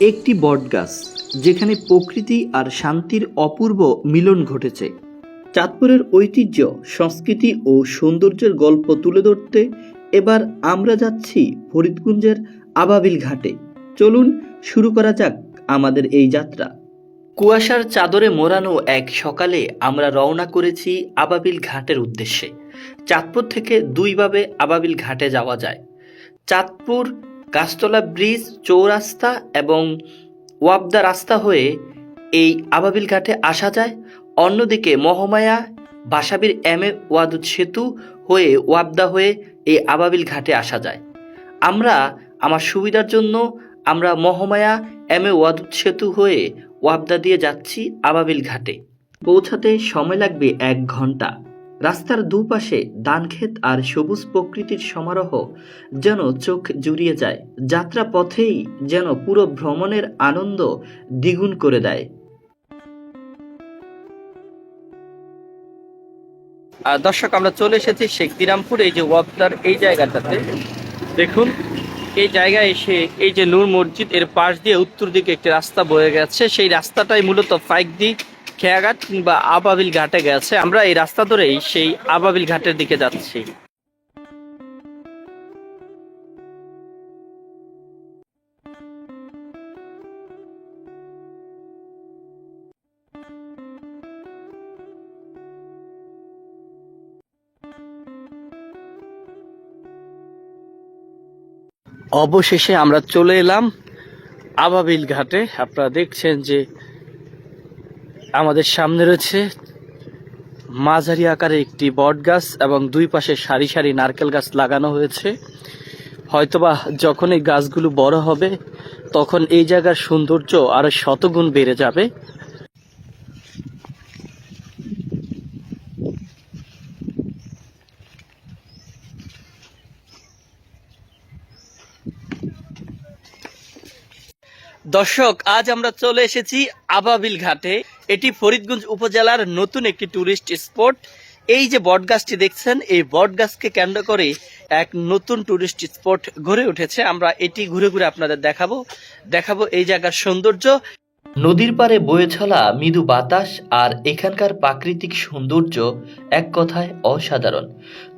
একটি বটগাছ, যেখানে প্রকৃতি আর শান্তির অপূর্ব মিলন ঘটেছে। চাঁদপুরের ঐতিহ্য, সংস্কৃতি ও সৌন্দর্যের গল্প তুলে ধরতে এবার আমরা যাচ্ছি ফরিদগঞ্জের আবাবিল ঘাটে। চলুন শুরু করা যাক আমাদের এই যাত্রা। কুয়াশার চাদরে মোড়ানো এক সকালে আমরা রওনা করেছি আবাবিল ঘাটের উদ্দেশ্যে। চাঁদপুর থেকে দুইভাবে আবাবিল ঘাটে যাওয়া যায়। চাঁদপুর গাছতলা ব্রিজ, চৌরাস্তা এবং ওয়াবদা রাস্তা হয়ে এই আবাবিল ঘাটে আসা যায়। অন্যদিকে মহামায়া, বাসাবির এম এ ওয়াদুদ সেতু হয়ে ওয়াবদা হয়ে এই আবাবিল ঘাটে আসা যায়। আমরা আমার সুবিধার জন্য আমরা মহামায়া, এম এ ওয়াদুদ সেতু হয়ে ওয়াবদা দিয়ে যাচ্ছি আবাবিল ঘাটে। পৌঁছাতে সময় লাগবে এক ঘণ্টা রাস্তার দুপাশে ধানক্ষেত আর সবুজ প্রকৃতির সমারোহ যেন চোখ জুড়িয়ে যায় যাত্রা পথেই যেন পুরো ভ্রমণের আনন্দ দ্বিগুণ করে দেয়। দর্শক, আমরা চলে এসেছি শেখ দিরামপুর এই যে ওয়াবদার এই জায়গাটাতে। দেখুন, এই জায়গায় এসে এই যে নূর মসজিদ, এর পাশ দিয়ে উত্তর দিকে একটি রাস্তা বয়ে গেছে। সেই রাস্তাটাই মূলত ফাইকদি খেয়াঘাট কিংবা আবাবিল ঘাটে গেছে। আমরা এই রাস্তা ধরেই সেই আবাবিল ঘাটের দিকে যাচ্ছি। অবশেষে আমরা চলে এলাম আবাবিল ঘাটে। আপনারা দেখছেন যে আমাদের সামনে রয়েছে মাঝারি আকারে একটি বট গাছ এবং দুই পাশে সারি সারি নারকেল গাছ লাগানো হয়েছে। হয়তোবা যখন এই গাছগুলো বড় হবে, তখন এই জায়গার সৌন্দর্য আরও শতগুণ বেড়ে যাবে। দর্শক, আজ আমরা চলে এসেছি আবাবিল ঘাটে। এটি ফরিদগঞ্জ উপজেলার নতুন একটি টুরিস্ট স্পট এই যে বটগাছটি দেখছেন, এই বটগাছকে কেন্দ্র করে এক নতুন টুরিস্ট স্পট গড়ে উঠেছে। আমরা এটি ঘুরে ঘুরে আপনাদের দেখাবো। দেখাবো এই জায়গার সৌন্দর্য। নদীর পাড়ে বয়ে চলা মৃদু বাতাস আর এখানকার প্রাকৃতিক সৌন্দর্য এক কথায় অসাধারণ।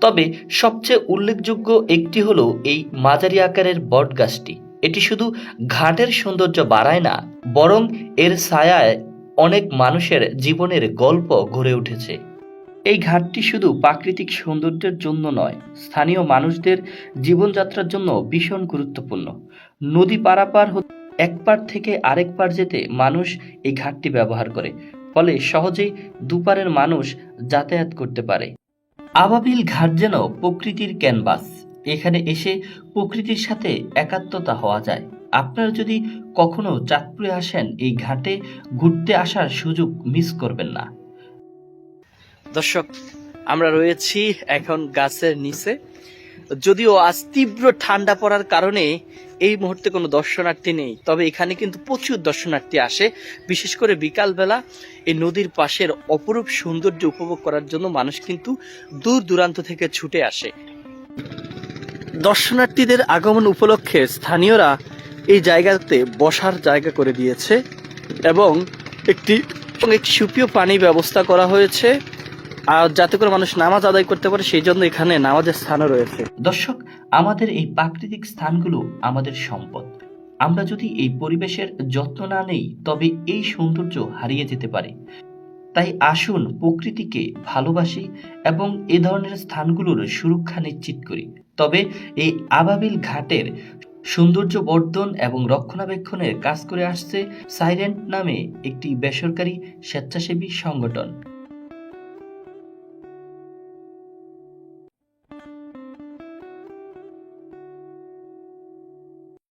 তবে সবচেয়ে উল্লেখযোগ্য একটি হলো এই মাঝারি আকারের বট গাছটি। এটি শুধু ঘাটের সৌন্দর্য বাড়ায় না, বরং এর ছায়ায় অনেক মানুষের জীবনের গল্প গড়ে উঠেছে। এই ঘাটটি শুধু প্রাকৃতিক সৌন্দর্যের জন্য নয়, স্থানীয় মানুষদের জীবনযাত্রার জন্য ভীষণ গুরুত্বপূর্ণ। নদী পারাপার এক পার থেকে আরেক পার যেতে মানুষ এই ঘাটটি ব্যবহার করে, ফলে সহজেই দুপারের মানুষ যাতায়াত করতে পারে। আবাবিল ঘাট যেন প্রকৃতির ক্যানভাস, এখানে এসে প্রকৃতির সাথে একাত্মতা হওয়া যায়। আপনারা যদি কখনো চাঁদপুরে আসেন, এই ঘাটে ঘুরতে আসার সুযোগ মিস করবেন না। দর্শক, আমরা রয়েছি এখন গাছের নিচে। যদিও আজ তীব্র ঠান্ডা পড়ার কারণে এই মুহূর্তে কোনো দর্শনার্থী নেই, তবে এখানে কিন্তু প্রচুর দর্শনার্থী আসে। বিশেষ করে বিকালবেলা এই নদীর পাশের অপরূপ সৌন্দর্য উপভোগ করার জন্য মানুষ কিন্তু দূর দূরান্ত থেকে ছুটে আসে। দর্শনার্থীদের আগমন উপলক্ষে স্থানীয়রা এই জায়গাতে বসার জায়গা করে দিয়েছে এবং একটি একটি সুপ্রিয় পানি ব্যবস্থা করা হয়েছে। আর যাতে করে মানুষ নামাজ আদায় করতে পারে, সেই জন্য এখানে নামাজের স্থানও রয়েছে। দর্শক, আমাদের এই প্রাকৃতিক স্থানগুলো আমাদের সম্পদ। আমরা যদি এই পরিবেশের যত্ন না নেই, তবে এই সৌন্দর্য হারিয়ে যেতে পারে। তাই আসুন প্রকৃতিকে ভালোবাসি এবং এ ধরনের স্থানগুলোর সুরক্ষা নিশ্চিত করি। তবে এই আবাবিল ঘাটের সৌন্দর্য বর্ধন এবং রক্ষণাবেক্ষণের কাজ করে আসছে সাইরেন্ট নামে একটি বেসরকারি স্বেচ্ছাসেবী সংগঠন।